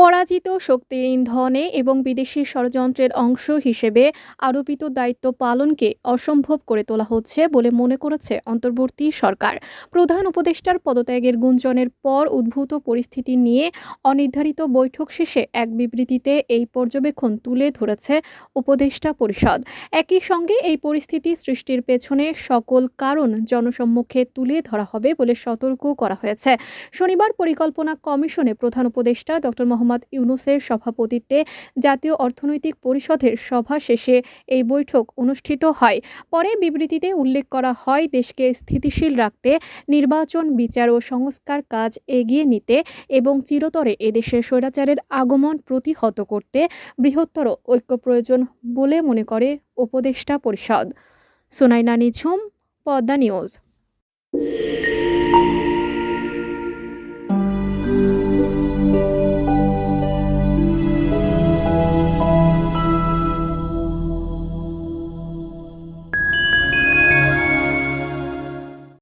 পরাজিত শক্তির ইন্ধনে এবং বিদেশি ষড়যন্ত্রের অংশ হিসেবে আরোপিত দায়িত্ব পালনকে অসম্ভব করে তোলা হচ্ছে বলে মনে করেছে অন্তর্বর্তী সরকার। প্রধান উপদেষ্টার পদত্যাগের গুঞ্জনের পর উদ্ভূত পরিস্থিতি নিয়ে অনির্ধারিত বৈঠক শেষে এক বিবৃতিতে এই পর্যবেক্ষণ তুলে ধরেছে উপদেষ্টা পরিষদ। একই সঙ্গে এই পরিস্থিতি সৃষ্টির পেছনে সকল কারণ জনসম্মুখে তুলে ধরা হবে বলে সতর্ক করা হয়েছে। শনিবার পরিকল্পনা কমিশনে প্রধান উপদেষ্টা ডক্টর মোহাম্মদ ইউনুসের সভাপতিত্বে জাতীয় অর্থনৈতিক পরিষদের সভা শেষে এই বৈঠক অনুষ্ঠিত হয়। পরে বিবৃতিতে উল্লেখ করা হয়, দেশকে স্থিতিশীল রাখতে নির্বাচন, বিচার ও সংস্কার কাজ এগিয়ে নিতে এবং চিরতরে এদেশের স্বৈরাচারের আগমন প্রতিহত করতে বৃহত্তর ঐক্য প্রয়োজন বলে মনে করে উপদেষ্টা পরিষদ। সোনাইনা নিঝুম, পদ্মা নিউজ।